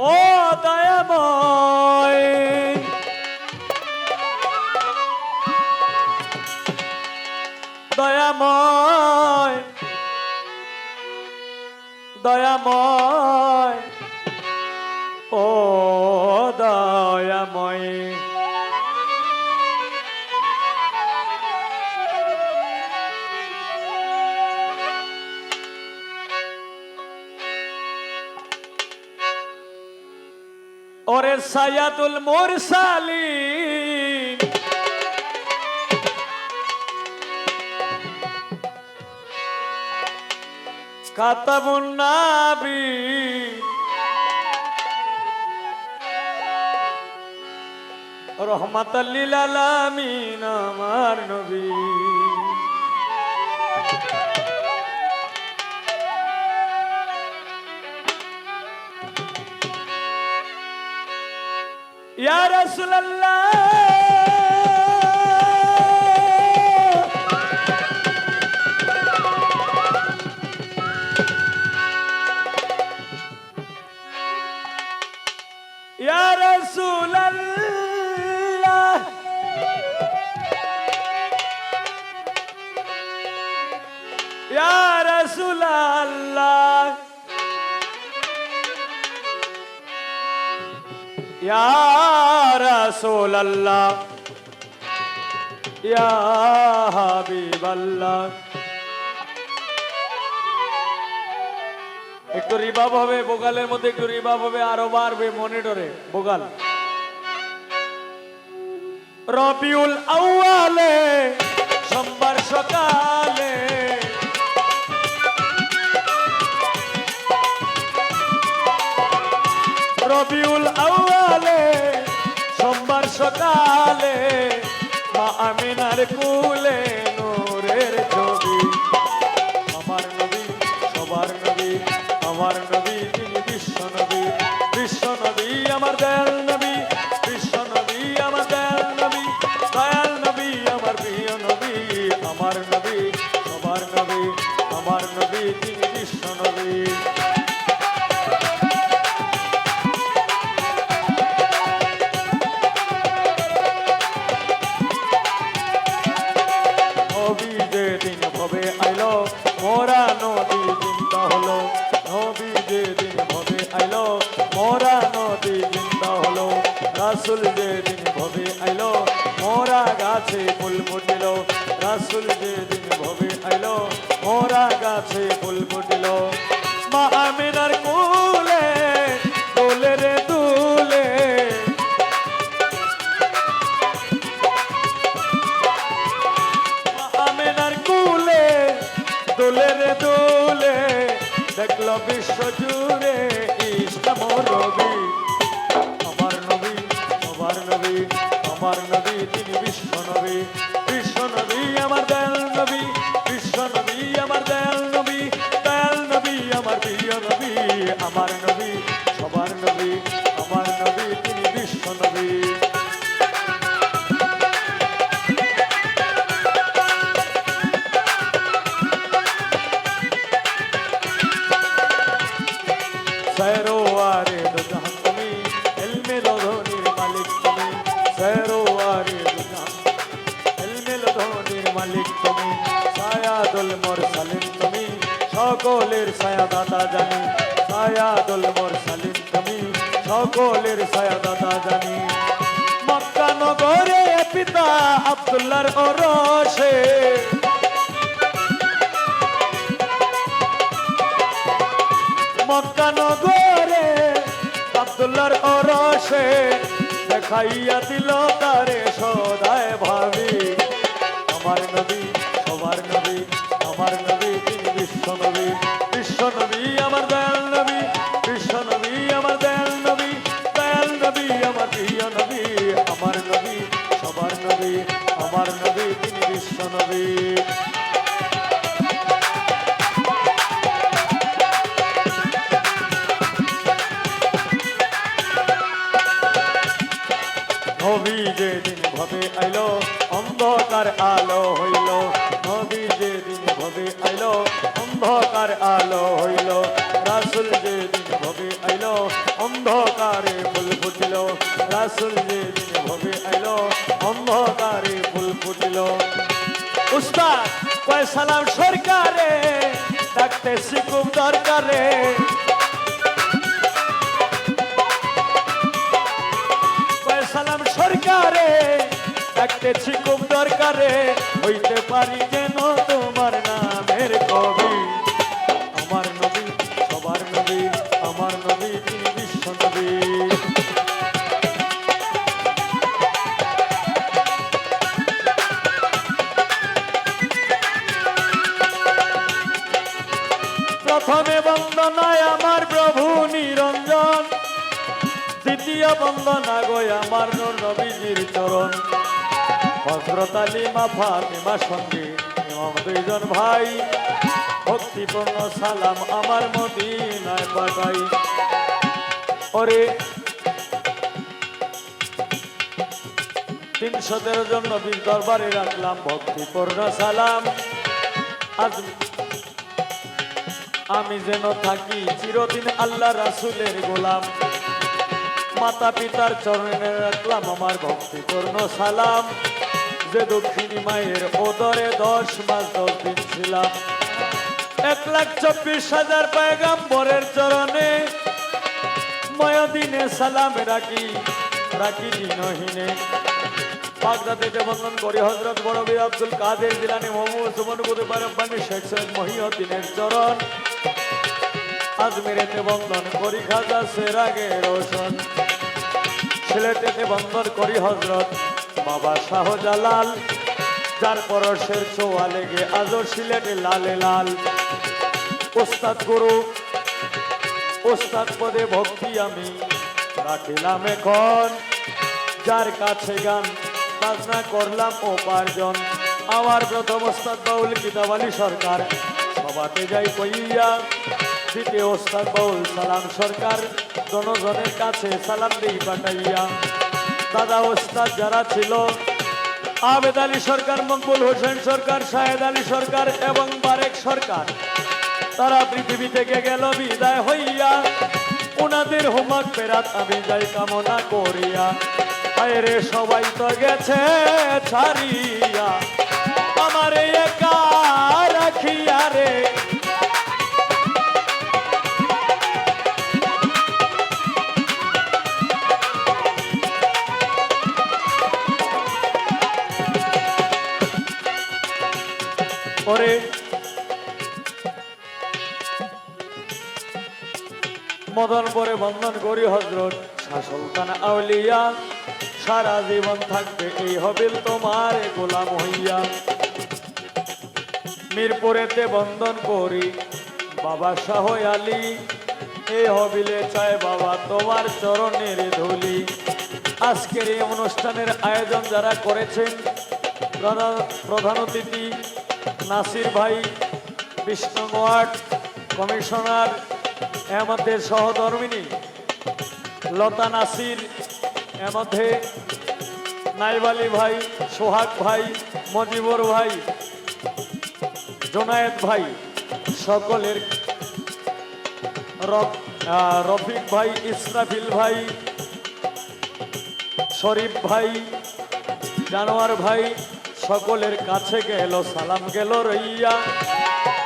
ও দয়াময়। ওরে সায়াদুল মুরসালিন। কাতাবুন নাবি। রহমাতাল্লিল আলামিন আমার নবী। ইয়া রাসূলুল্লাহ। ইয়া রাসূলুল্লাহ। ইয়া রাসূলুল্লাহ ইয়া রাসূলুল্লাহ ইয়া হাবিবাল্লাহ। একটু রিবাব হবে বোগালের মধ্যে একটু রিবাব হবে, আরও বাড়বে মনিটরে বোগাল রবিউল আউয়ালে, সোমবার সকালে সকালে মা আমিনার কুলে নূরের ছবি। আমার নবী, সবার নবী, আমার নবী, তিনি বিশ্ব নবী। বিশ্ব নবী আমার দয়াল নবী, বিশ্ব নবী আমার দয়াল নবী। দয়াল নবী আমার প্রিয় নবী, আমার নবী, সবার নবী। রাসুল যে দিন ভবে আইলো। মোরা গাছে ফুল ফুটিল। রাসুল যে দিন ভবে আইলো। মোরা গাছে ফুল ফুটিল। মা আমিনার কুলে দোলে রে দুলে। আমেনার কুলে, দোলে রে দোলে। দেখল বিশ্ব সকলের ছায়া দাদা জানি। মক্কা নগরে পিতা আব্দুল্লাহর ওরসে। মক্কা নগরে আব্দুল্লাহর অরসে দেখাইয়া দিল তারে সদায় ভাবি। আমার নবী নবী যেদিন ভবে আইলো, অন্ধকার আলো হইল। নবী যেদিন ভবে আইলো, অন্ধকার আলো হইল। রাসুল যেদিন ভবে আইলো, অন্ধকারে ফুল ফুটিল। রাসুল যেদিন ভবে আইলো, অন্ধকারে ফুল ফুটিল। উস্তাদ, কয় সালাম সরকারে ডাকতে শিকুম দরকারে। সালাম সরকারে ডাকতেছি খুব দরকারে, হইতে পারি যেন তোমার নামের কবি। আমার নবী, সবার নবী, আমার নবী, তিনি বিশ্ব নবী। প্রথমে বন্দনায় আমার প্রভু নিরঞ্জন, দ্বিতীয় বন্দনা গো আমার হজরত আলী মা ফাতেমা সঙ্গে ইমাম দুইজন ভাই। ভক্তিপূর্ণ সালাম আমার মদিনায় পাঠাই। ওরে তিনশো তেরো জন নবীর দরবারে রাখলাম ভক্তিপূর্ণ সালাম। আজ আমি যেন থাকি চিরদিন আল্লাহ রাসুলের গোলাম। মাতা পিতার চরণে রাখলাম আমার ভক্তি ভক্তিপূর্ণ সালাম। যে দক্ষিণী মায়ের ওদরে দশ মাস দশ দিন ছিলাম। এক লাখ চব্বিশ হাজার পয়গাম্বরের চরণে ময়দিনে সালাম রাখি রাখি দিনহীনে। বাগদাদেতে বন্ধন করি, হজরত বড়বী আব্দুল কাদের জিলানি মোহাম্মদ সুমন শেখ সৈয়দ মহিউদ্দিনের চরণ। আজমিরেতে বন্ধন করি, খাজা সেরাগে রোশন সিলেটেতে বন্ধন করি হজরত। বাবা শাহজালাল, যার পরশের ছোয়া লেগে আজও সিলেটে লালে লাল। ওস্তাদ গুরু, ওস্তাদ পদে ভক্তি আমি রাখিলাম এখন। যার কাছে গান, বাজনা করলাম উপার্জন। আমার প্রথম ওস্তাদ বাউল কিতাব আলী সরকার সবাতে যাই কইয়া দ্বিতীয় ওস্তাদ বাউল সালাম সরকার। জনজনের কাছে সালাম দিই পাঠাইয়া। দাদা ওস্তাদ যারা ছিল, আবেদ আলী সরকার, মকবুল হোসেন সরকার, শাহেদ আলী সরকার এবং বারেক সরকার, তারা পৃথিবী থেকে গেল, বিদায় হইয়া ওনাদের হোমাক ফেরাত আমি যাই কামনা করিয়া। আরে সবাই তো গেছে ছাড়িয়া। ওরে মদন পরে বন্ধন করি হজরত সুলতান আউলিয়া। সারা জীবন থাকবে এই হবিল তোমার গোলাম হইয়া। মিরপুরেতে বন্ধন করি বাবা শাহ আলী। এই হবিলে চায় বাবা তোমার চরণের ধুলি। আজকের এই অনুষ্ঠানের আয়োজন যারা করেছেন প্রধান অতিথি নাসির ভাই, বিষ্ণু ওয়ার্ড কমিশনার এর মধ্যে সহধর্মিনী, লতা নাসির এর মধ্যে নাইবালি ভাই, সোহাগ ভাই, মজিবর ভাই জোনায়েত ভাই, সকলের রফিক ভাই, ইসরাফিল ভাই, শরীফ ভাই, জানোয়ার ভাই সকলের কাছে গেল, সালাম গেল রইয়া।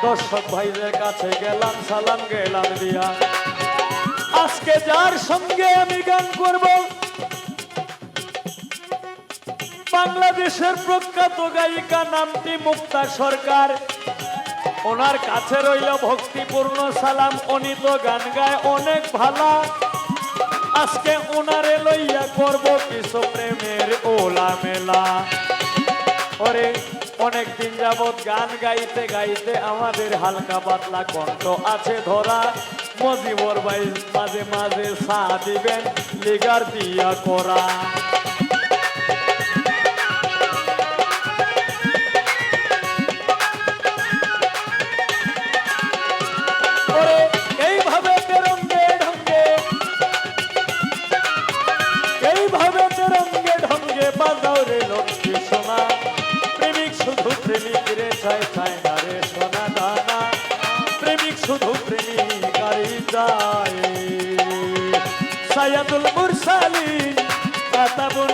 দর্শক ভাইদের কাছে গেলাম, সালাম গেলাম দিয়া। আজকে যার সঙ্গে আমি গান করব, বাংলাদেশের প্রখ্যাত গায়িকা নামটি মুক্তা সরকার। ওনার কাছে রইল ভক্তিপূর্ণ সালাম, উনি তো গান গায় অনেক ভালা। আজকে ওনারে লইয়া করব কিছু প্রেমের ওলা মেলা ওরে অনেক দিন যাবৎ গান গাইতে গাইতে আমাদের হালকা পাতলা কণ্ঠ আছে ধরা। মজিবর ভাই মাঝে মাঝে সা দিবেন, লিগার দিয়া করা। সায়াদুল মুরসালিন কাতাবুন